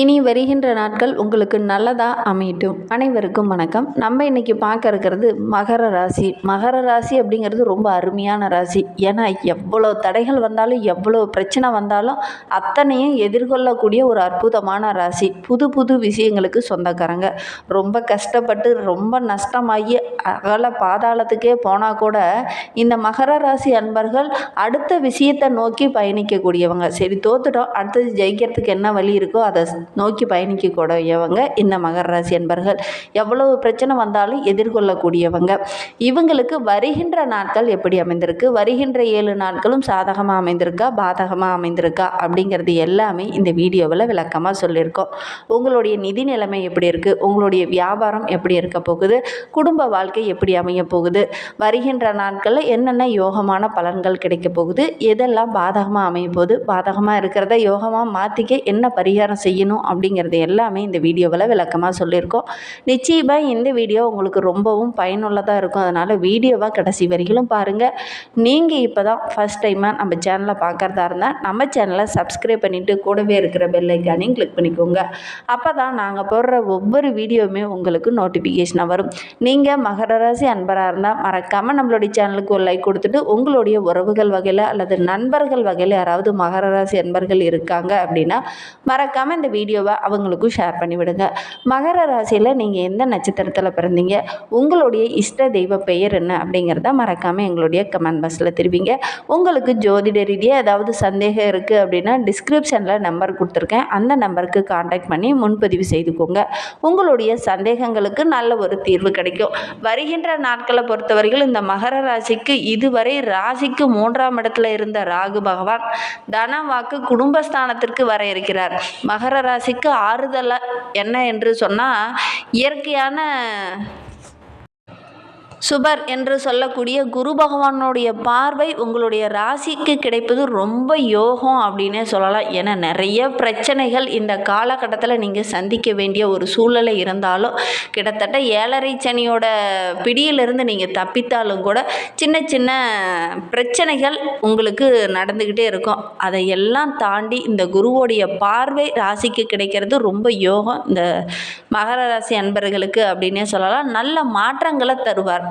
இனி வருகின்ற நாட்கள் உங்களுக்கு நல்லதாக அமையட்டும். அனைவருக்கும் வணக்கம். நம்ம இன்றைக்கி பார்க்க இருக்கிறது மகர ராசி. மகர ராசி அப்படிங்கிறது ரொம்ப அருமையான ராசி. ஏன்னா எவ்வளோ தடைகள் வந்தாலும் எவ்வளோ பிரச்சனை வந்தாலும் அத்தனையும் எதிர்கொள்ளக்கூடிய ஒரு அற்புதமான ராசி. புது புது விஷயங்களுக்கு சொந்தக்காரங்க. ரொம்ப கஷ்டப்பட்டு ரொம்ப நஷ்டமாகி அகல பாதாளத்துக்கே போனால் கூட இந்த மகர ராசி அன்பர்கள் அடுத்த விஷயத்தை நோக்கி பயணிக்கக்கூடியவங்க. சரி தோத்துட்டோம். அடுத்தது ஜெயிக்கிறதுக்கு என்ன வழி இருக்கோ அதை நோக்கி பயணிக்கக்கூடியவங்க இந்த மகர ராசி என்பர்கள் எவ்வளவு பிரச்சனை வந்தாலும் எதிர்கொள்ளக்கூடியவங்க. இவங்களுக்கு வருகின்ற நாட்கள் எப்படி அமைந்திருக்கு? வருகின்ற ஏழு நாட்களும் சாதகமாக அமைந்திருக்கா? பாதகமாக அமைந்திருக்கா? அப்படிங்கிறது எல்லாமே இந்த வீடியோவில் விளக்கமாக சொல்லியிருக்கோம். உங்களுடைய நிதி நிலைமை எப்படி இருக்குது உங்களுடைய வியாபாரம் எப்படி இருக்க போகுது? குடும்ப வாழ்க்கை எப்படி அமைய போகுது? வருகின்ற நாட்களில் என்னென்ன யோகமான பலன்கள் கிடைக்க போகுது? எதெல்லாம் பாதகமாக அமைய போகுது? பாதகமாக இருக்கிறத யோகமாக மாற்றிக்க என்ன பரிகாரம் செய்யணும்? அப்படிங்கிறது எல்லாமே இந்த வீடியோவில் விளக்கமாக சொல்லியிருக்கோம். நிச்சயமாக இந்த வீடியோ உங்களுக்கு ரொம்பவும் பயனுள்ளதாக இருக்கும். அதனால் வீடியோவாக கடைசி வரைகளும் பாருங்கள் நீங்கள் இப்போ தான் ஃபஸ்ட் டைமாக நம்ம சேனலை பார்க்குறதா இருந்தால் நம்ம சேனலை சப்ஸ்கிரைப் பண்ணிவிட்டு கூடவே இருக்கிற பெல்லைக்கானையும் கிளிக் பண்ணிக்கோங்க. அப்போ தான் நாங்கள் போடுற ஒவ்வொரு வீடியோவுமே உங்களுக்கு நோட்டிஃபிகேஷனாக வரும். நீங்கள் மகர ராசி அன்பராக இருந்தால் மறக்காமல் நம்மளுடைய சேனலுக்கு ஒரு லைக் கொடுத்துட்டு உங்களுடைய உறவுகள் வகையில் அல்லது நண்பர்கள் வகையில் யாராவது மகர ராசி அன்பர்கள் இருக்காங்க அப்படின்னா மறக்காமல் இந்த வீடியோவை அவங்களுக்கும் ஷேர் பண்ணிவிடுங்க. மகர ராசியில் நீங்கள் எந்த நட்சத்திரத்தில் பிறந்தீங்க? உங்களுடைய இஷ்ட தெய்வ பெயர் என்ன? அப்படிங்கிறத மறக்காமல் எங்களுடைய கமெண்ட் பாக்ஸில் தெரிவிங்க. உங்களுக்கு ஜோதிட ரீதியாக ஏதாவது சந்தேகம் இருக்குது அப்படின்னா டிஸ்கிரிப்ஷனில் நம்பர் கொடுத்துருக்கேன். அந்த நம்பருக்கு காண்டாக்ட் பண்ணி முன்பதிவு செய்துக்கோங்க. உங்களுடைய சந்தேகங்களுக்கு நல்ல ஒரு தீர்வு கிடைக்கும். வருகின்ற நாட்களை பொறுத்தவரையில் இந்த மகர ராசிக்கு இதுவரை ராசிக்கு மூன்றாம் இடத்துல இருந்த ராகு பகவான் தன வாக்கு குடும்பஸ்தானத்திற்கு வர இருக்கிறார். மகர ராசிக்கு ஆறுதலை என்ன என்று சொன்னால் இயற்கையான சுபர் என்று சொல்லக்கூடிய குரு பகவானுடைய பார்வை உங்களுடைய ராசிக்கு கிடைப்பது ரொம்ப யோகம் அப்படின்னே சொல்லலாம். ஏன்னா நிறைய பிரச்சனைகள் இந்த காலகட்டத்தில் நீங்கள் சந்திக்க வேண்டிய ஒரு சூழ்நிலை இருந்தாலும் கிட்டத்தட்ட ஏழரை சனியோட பிடியிலிருந்து நீங்கள் தப்பித்தாலும் கூட சின்ன சின்ன பிரச்சனைகள் உங்களுக்கு நடந்துக்கிட்டே இருக்கும். அதையெல்லாம் தாண்டி இந்த குருவோடைய பார்வை ராசிக்கு கிடைக்கிறது ரொம்ப யோகம். இந்த மகர ராசி அன்பர்களுக்கு அப்படின்னே சொல்லலாம். நல்ல மாற்றங்களை தருவார்.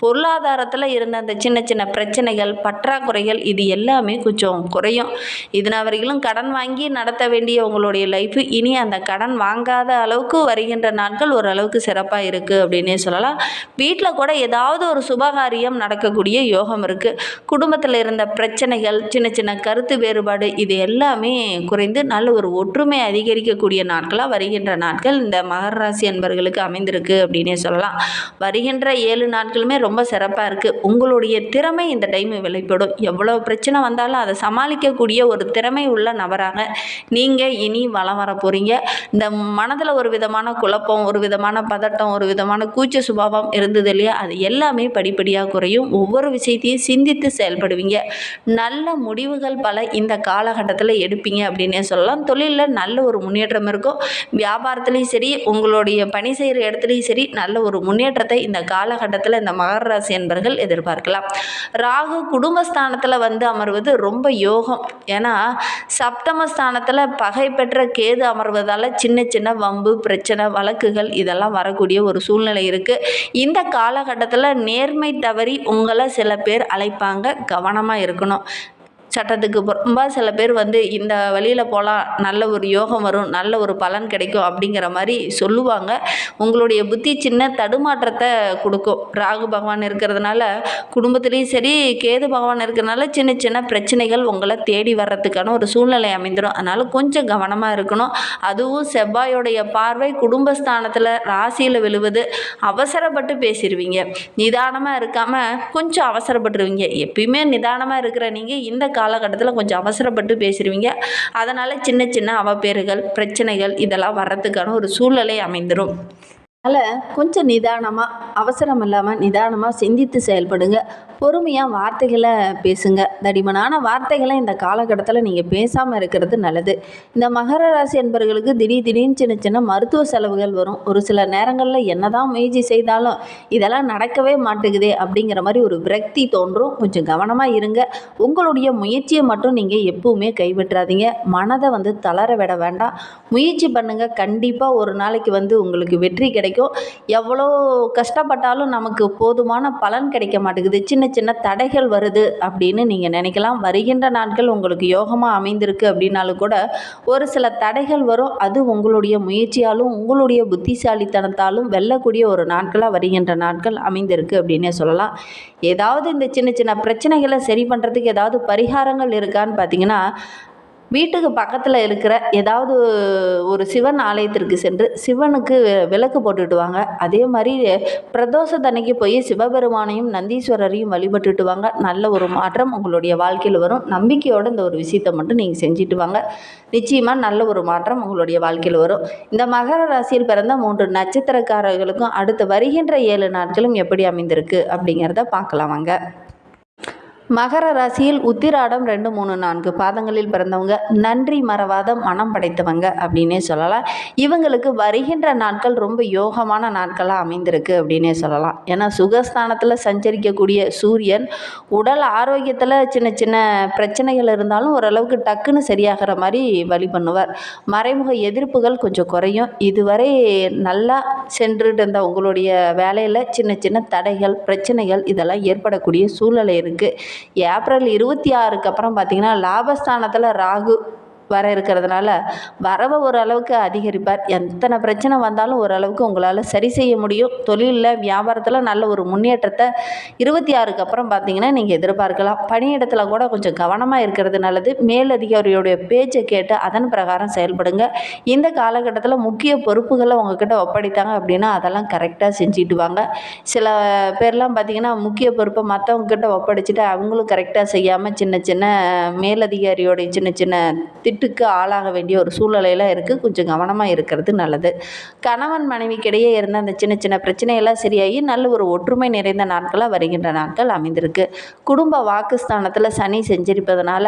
பொருளாதாரத்தில் இருந்த அந்த சின்ன சின்ன பிரச்சனைகள் பற்றாக்குறைகள் இது எல்லாமே கொஞ்சம் குறையும். இதனால் வரையிலும் கடன் வாங்கி நடத்த வேண்டிய உங்களுடைய லைஃப் இனி அந்த கடன் வாங்காத அளவுக்கு வருகின்ற நாட்கள் ஓரளவுக்கு சிறப்பாக இருக்குது அப்படின்னே சொல்லலாம். வீட்டில் கூட ஏதாவது ஒரு சுபகாரியம் நடக்கக்கூடிய யோகம் இருக்குது குடும்பத்தில் இருந்த பிரச்சனைகள் சின்ன சின்ன கருத்து வேறுபாடு இது எல்லாமே குறைந்து நல்ல ஒரு ஒற்றுமை அதிகரிக்கக்கூடிய நாட்களாக வருகின்ற நாட்கள் இந்த மகர ராசி அன்பர்களுக்கு அமைந்திருக்கு அப்படின்னே சொல்லலாம். வருகின்ற ஏழு நாட்களுமே ரொம்ப ரொம்ப சிறப்பாக இருக்குது உங்களுடைய திறமை இந்த டைம் வெளிப்படும். எவ்வளோ பிரச்சனை வந்தாலும் அதை சமாளிக்கக்கூடிய ஒரு திறமை உள்ள நபராக நீங்கள் இனி வளம் வர போகிறீங்க இந்த மனதில் ஒரு விதமான குழப்பம் ஒரு விதமான பதட்டம் ஒரு விதமான கூச்ச சுபாவம் இருந்தது இல்லையா? அது எல்லாமே படிப்படியாக குறையும். ஒவ்வொரு விஷயத்தையும் சிந்தித்து செயல்படுவீங்க. நல்ல முடிவுகள் பல இந்த காலகட்டத்தில் எடுப்பீங்க அப்படின்னே சொல்லலாம். தொழிலில் நல்ல ஒரு முன்னேற்றம் இருக்கும். வியாபாரத்துலேயும் சரி உங்களுடைய பணி செய்கிற இடத்துலையும் சரி நல்ல ஒரு முன்னேற்றத்தை இந்த காலகட்டத்தில் இந்த மகர ராசி என்பர்கள் எதிர்பார்க்கலாம். ராகு குடும்பஸ்தானத்தில் வந்து அமர்வது ரொம்ப யோகம். ஏன்னா சப்தமஸ்தானத்தில் பகை பெற்ற கேது அமர்வதால் சின்ன சின்ன வம்பு பிரச்சனை வழக்குகள் இதெல்லாம் வரக்கூடிய ஒரு சூழ்நிலை இருக்குது இந்த காலகட்டத்தில் நேர்மை தவறி உங்களை சில பேர் அழைப்பாங்க. கவனமாக இருக்கணும். சட்டத்துக்கு ரொம்ப சில பேர் வந்து இந்த வழியில் போகலாம் நல்ல ஒரு யோகம் வரும் நல்ல ஒரு பலன் கிடைக்கும் அப்படிங்கிற மாதிரி சொல்லுவாங்க. உங்களுடைய புத்தி சின்ன தடுமாற்றத்தை கொடுக்கும். ராகு பகவான் இருக்கிறதுனால குடும்பத்துலேயும் சரி கேது பகவான் இருக்கிறதுனால சின்ன சின்ன பிரச்சனைகள் உங்களை தேடி வர்றதுக்கான ஒரு சூழ்நிலை அமைந்துடும் அதனால் கொஞ்சம் கவனமாக இருக்கணும். அதுவும் செவ்வாயோடைய பார்வை குடும்பஸ்தானத்தில் ராசியில் விழுவது அவசரப்பட்டு பேசிடுவீங்க நிதானமாக இருக்காமல் கொஞ்சம் அவசரப்பட்டுருவீங்க. எப்பயுமே நிதானமாக இருக்கிற நீங்கள் இந்த காலகட்டத்தில் கொஞ்சம் அவசரப்பட்டு பேசிடுவீங்க அதனால் சின்ன சின்ன அவப்பேறுகள் பிரச்சனைகள் இதெல்லாம் வர்றதுக்கான ஒரு சூழ்நிலை அமைந்துடும் அதனால் கொஞ்சம் நிதானமாக அவசரம் இல்லாமல் நிதானமாக சிந்தித்து செயல்படுங்க. பொறுமையாக வார்த்தைகளை பேசுங்க தடிமனான வார்த்தைகளை இந்த காலகட்டத்தில் நீங்கள் பேசாமல் இருக்கிறது நல்லது. இந்த மகர ராசி என்பவர்களுக்கு திடீர் திடீர்னு சின்ன சின்ன மருத்துவ செலவுகள் வரும். ஒரு சில நேரங்களில் என்னதான் முயற்சி செய்தாலும் இதெல்லாம் நடக்கவே மாட்டேங்குதே அப்படிங்கிற மாதிரி ஒரு விரக்தி தோன்றும். கொஞ்சம் கவனமாக இருங்க. உங்களுடைய முயற்சியை மட்டும் நீங்கள் எப்பவுமே கைவிட்டுறாதீங்க. மனதை வந்து தளர விட வேண்டாம். முயற்சி பண்ணுங்கள் கண்டிப்பாக ஒரு நாளைக்கு வந்து உங்களுக்கு வெற்றி கிடைக்கும். எவ்வளோ கஷ்டப்பட்டாலும் நமக்கு போதுமான பலன் கிடைக்க மாட்டேங்குது. சின்ன சின்ன சின்ன தடைகள் வருது அப்படின்னு நீங்கள் நினைக்கலாம். வருகின்ற நாட்கள் உங்களுக்கு யோகமாக அமைந்திருக்கு அப்படின்னாலும் கூட ஒரு சில தடைகள் வரும். அது உங்களுடைய முயற்சியாலும் உங்களுடைய புத்திசாலித்தனத்தாலும் வெல்லக்கூடிய ஒரு நாட்களாக வருகின்ற நாட்கள் அமைந்திருக்கு அப்படின்னே சொல்லலாம். ஏதாவது இந்த சின்ன சின்ன பிரச்சனைகளை சரி பண்ணுறதுக்கு ஏதாவது பரிகாரங்கள் இருக்கான்னு பார்த்தீங்கன்னா வீட்டுக்கு பக்கத்தில் இருக்கிற ஏதாவது ஒரு சிவன் ஆலயத்திற்கு சென்று சிவனுக்கு விளக்கு போட்டுட்டு வாங்க அதே மாதிரி பிரதோஷத்தன்னைக்கு போய் சிவபெருமானையும் நந்தீஸ்வரரையும் வழிபட்டுட்டு வாங்க நல்ல ஒரு மாற்றம் உங்களுடைய வாழ்க்கையில் வரும். நம்பிக்கையோடு இந்த ஒரு விஷயத்தை மட்டும் நீங்கள் செஞ்சுட்டு வாங்க. நிச்சயமாக நல்ல ஒரு மாற்றம் உங்களுடைய வாழ்க்கையில் வரும். இந்த மகர ராசியில் பிறந்த மூன்று நட்சத்திரக்காரர்களுக்கும் அடுத்து வருகின்ற ஏழு நாட்களும் எப்படி அமைந்திருக்கு அப்படிங்கிறத பார்க்கலாம் வாங்க. மகர ராசியில் உத்திராடம் ரெண்டு மூணு நான்கு பாதங்களில் பிறந்தவங்க. நன்றி மறவாத மனம் படைத்தவங்க அப்படின்னே சொல்லலாம். இவங்களுக்கு வருகின்ற நாட்கள் ரொம்ப யோகமான நாட்களாக அமைந்திருக்கு அப்படின்னே சொல்லலாம். ஏன்னா சுகஸ்தானத்தில் சஞ்சரிக்கக்கூடிய சூரியன் உடல் ஆரோக்கியத்தில் சின்ன சின்ன பிரச்சனைகள் இருந்தாலும் ஓரளவுக்கு டக்குன்னு சரியாகிற மாதிரி வழி பண்ணுவார். மறைமுக எதிர்ப்புகள் கொஞ்சம் குறையும். இதுவரை நல்லா சென்றுட்டு இருந்த உங்களுடைய வேலையில் சின்ன சின்ன தடைகள் பிரச்சனைகள் இதெல்லாம் ஏற்படக்கூடிய சூழ்நிலை இருக்குது ஏப்ரல் இருபத்தி ஆறுக்கு அப்புறம் பார்த்திங்கன்னா லாபஸ்தானத்தில் ராகு. வர இருக்கிறதுனால வரவை ஓரளவுக்கு அதிகரிப்பார். எத்தனை பிரச்சனை வந்தாலும் ஓரளவுக்கு உங்களால் சரி செய்ய முடியும். தொழிலில் வியாபாரத்தில் நல்ல ஒரு முன்னேற்றத்தை இருபத்தி ஆறுக்கு அப்புறம் பார்த்தீங்கன்னா நீங்கள் எதிர்பார்க்கலாம். பணியிடத்தில் கூட கொஞ்சம் கவனமாக இருக்கிறது நல்லது. மேலதிகாரியோடைய பேச்சை கேட்டு அதன் பிரகாரம் செயல்படுங்க. இந்த காலகட்டத்தில் முக்கிய பொறுப்புகளை உங்ககிட்ட ஒப்படைத்தாங்க அப்படின்னா அதெல்லாம் கரெக்டாக செஞ்சுட்டு வாங்க. சில பேர்லாம் பார்த்திங்கன்னா முக்கிய பொறுப்பை மற்றவங்க கிட்ட ஒப்படைச்சிட்டு அவங்களும் கரெக்டாக செய்யாமல் சின்ன சின்ன மேலதிகாரியோடைய சின்ன சின்ன திட்டுக்கு ஆளாக வேண்டிய ஒரு சூழ்நிலையெல்லாம் இருக்குது கொஞ்சம் கவனமாக இருக்கிறது நல்லது. கணவன் மனைவிக்கிடையே இருந்த அந்த சின்ன சின்ன பிரச்சனையெல்லாம் சரியாகி நல்ல ஒரு ஒற்றுமை நிறைந்த நாட்களாக வருகின்ற நாட்கள் அமைந்திருக்கு. குடும்ப வாக்குஸ்தானத்தில் சனி செஞ்சிருப்பதனால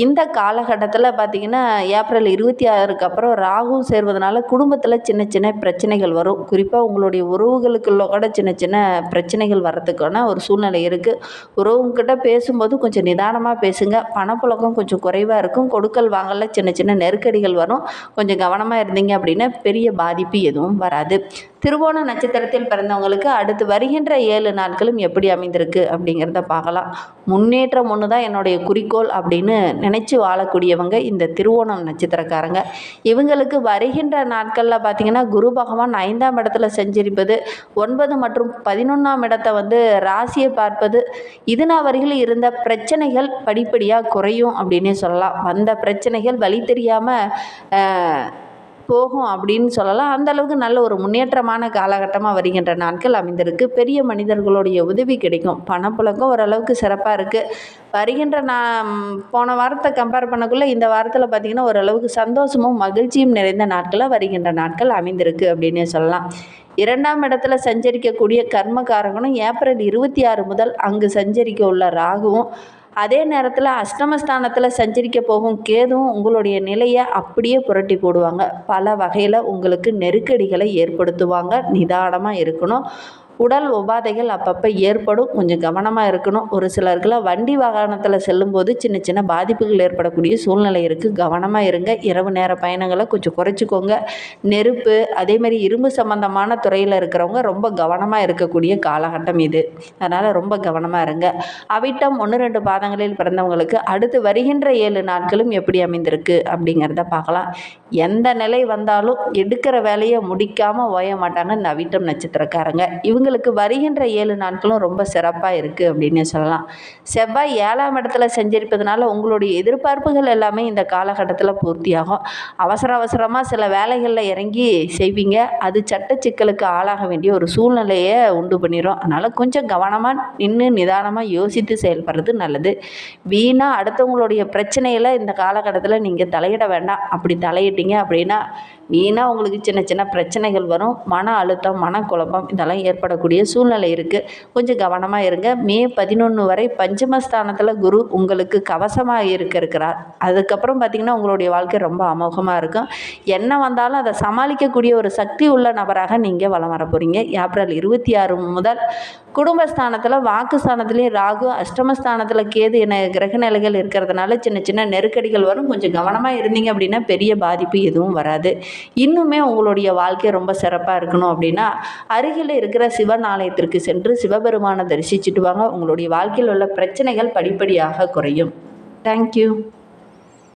இந்த காலகட்டத்தில் பார்த்திங்கன்னா ஏப்ரல் இருபத்தி ஆறுக்கு அப்புறம் ராகு சேர்வதனால குடும்பத்தில் சின்ன சின்ன பிரச்சனைகள் வரும். குறிப்பாக உங்களுடைய உறவுகளுக்குள்ள கூட சின்ன சின்ன பிரச்சனைகள் வர்றதுக்கான ஒரு சூழ்நிலை இருக்குது உறவுங்கிட்ட பேசும்போது கொஞ்சம் நிதானமாக பேசுங்க. பணப்புழக்கம் கொஞ்சம் குறைவாக இருக்கும். கொடுக்கல் வாங்கல சின்ன சின்ன நெருக்கடிகள் வரும். கொஞ்சம் கவனமாக இருந்தீங்க அப்படின்னா பெரிய பாதிப்பு எதுவும் வராது. திருவோண நட்சத்திரத்தில் பிறந்தவங்களுக்கு அடுத்து வருகின்ற ஏழு நாட்களும் எப்படி அமைந்திருக்கு அப்படிங்கிறத பார்க்கலாம். முன்னேற்றம் ஒன்று தான் என்னுடைய குறிக்கோள் அப்படின்னு நினச்சி வாழக்கூடியவங்க இந்த திருவோணம் நட்சத்திரக்காரங்க. இவங்களுக்கு வருகின்ற நாட்களில் பார்த்திங்கன்னா குரு பகவான் ஐந்தாம் இடத்துல செஞ்சிருப்பது ஒன்பது மற்றும் பதினொன்றாம் இடத்தை வந்து ராசியை பார்ப்பது இதுனா வரையில் இருந்த பிரச்சனைகள் படிப்படியாக குறையும் அப்படின்னே சொல்லலாம். வந்த பிரச்சனைகள் வழி தெரியாமல் போகும் அப்படின்னு சொல்லலாம். அந்த அளவுக்கு நல்ல ஒரு முன்னேற்றமான காலகட்டமாக வருகின்ற நாட்கள் அமைந்திருக்கு. பெரிய மனிதர்களுடைய உதவி கிடைக்கும். பணப்புழக்கம் ஓரளவுக்கு சிறப்பாக இருக்குது வருகின்ற நான் போன வாரத்தை கம்பேர் பண்ணக்குள்ளே இந்த வாரத்தில் பார்த்திங்கன்னா ஓரளவுக்கு சந்தோஷமும் மகிழ்ச்சியும் நிறைந்த நாட்களாக வருகின்ற நாட்கள் அமைந்திருக்கு அப்படின்னே சொல்லலாம். இரண்டாம் இடத்துல சஞ்சரிக்கக்கூடிய கர்மகாரகனும் ஏப்ரல் இருபத்தி ஆறு முதல் அங்கு சஞ்சரிக்க உள்ள ராகுவும் அதே நேரத்தில் அஷ்டமஸ்தானத்தில் சஞ்சரிக்க போகும் கேதுவும் உங்களுடைய நிலையை அப்படியே புரட்டி போடுவாங்க. பல வகையில் உங்களுக்கு நெருக்கடிகளை ஏற்படுத்துவாங்க. நிதானமாக இருக்கணும். உடல் உபாதைகள் அப்பப்போ ஏற்படும். கொஞ்சம் கவனமாக இருக்கணும். ஒரு சிலருக்குலாம் வண்டி வாகனத்தில் செல்லும்போது சின்ன சின்ன பாதிப்புகள் ஏற்படக்கூடிய சூழ்நிலை இருக்குது கவனமாக இருங்க. இரவு நேர பயணங்களை கொஞ்சம் குறைச்சிக்கோங்க. நெருப்பு அதேமாதிரி இரும்பு சம்மந்தமான துறையில் இருக்கிறவங்க ரொம்ப கவனமாக இருக்கக்கூடிய காலகட்டம் இது. அதனால் ரொம்ப கவனமாக இருங்க. அவிட்டம் ஒன்று ரெண்டு பாதங்களில் பிறந்தவங்களுக்கு அடுத்து வருகின்ற ஏழு நாட்களும் எப்படி அமைந்திருக்கு அப்படிங்கிறத பார்க்கலாம். எந்த நிலை வந்தாலும் எடுக்கிற வேலையை முடிக்காமல் ஓய மாட்டாங்க இந்த அவிட்டம் நட்சத்திரக்காரங்க. இவங்களுக்கு வருகின்ற ஏழு நாட்களும் ரொம்ப சிறப்பாக இருக்குது அப்படின்னு சொல்லலாம். செவ்வாய் ஏழாம் இடத்துல செஞ்சிருப்பதுனால உங்களுடைய எதிர்பார்ப்புகள் எல்லாமே இந்த காலகட்டத்தில் பூர்த்தியாகும். அவசர அவசரமாக சில வேலைகளில் இறங்கி செய்வீங்க. அது சட்ட சிக்கலுக்கு ஆளாக வேண்டிய ஒரு சூழ்நிலையை உண்டு பண்ணிடும் அதனால் கொஞ்சம் கவனமாக நின்று நிதானமாக யோசித்து செயல்படுறது நல்லது. வீணாக அடுத்தவங்களுடைய பிரச்சனையில் இந்த காலகட்டத்தில் நீங்கள் தலையிட வேண்டாம். அப்படி தலையிட்டீங்க அப்படின்னா வீணாக உங்களுக்கு சின்ன சின்ன பிரச்சனைகள் வரும் மன அழுத்தம் மனக்குழப்பம் இதெல்லாம் ஏற்படக்கூடிய சூழ்நிலை இருக்குது கொஞ்சம் கவனமாக இருங்க. மே பதினொன்று வரை பஞ்சமஸ்தானத்தில் குரு உங்களுக்கு கவசமாக இருக்க இருக்கிறார். அதுக்கப்புறம் பார்த்திங்கன்னா உங்களுடைய வாழ்க்கை ரொம்ப அமோகமாக இருக்கும். என்ன வந்தாலும் அதை சமாளிக்கக்கூடிய ஒரு சக்தி உள்ள நபராக நீங்கள் வலம் வர போகிறீங்க ஏப்ரல் இருபத்தி ஆறு முதல் குடும்பஸ்தானத்தில் வாக்குஸ்தானத்துலேயும் ராகு அஷ்டமஸ்தானத்தில் கேது என கிரக நிலைகள் இருக்கிறதுனால சின்ன சின்ன நெருக்கடிகள் வரும். கொஞ்சம் கவனமாக இருந்தீங்க அப்படின்னா பெரிய பாதிப்பு எதுவும் வராது. இன்னுமே உங்களுடைய வாழ்க்கை ரொம்ப சிறப்பாக இருக்கணும் அப்படின்னா அருகில் இருக்கிற சிவன் ஆலயத்திற்கு சென்று சிவபெருமானை தரிசிச்சுட்டு வாங்க. உங்களுடைய வாழ்க்கையில் உள்ள பிரச்சனைகள் படிப்படியாக குறையும். தேங்க்யூ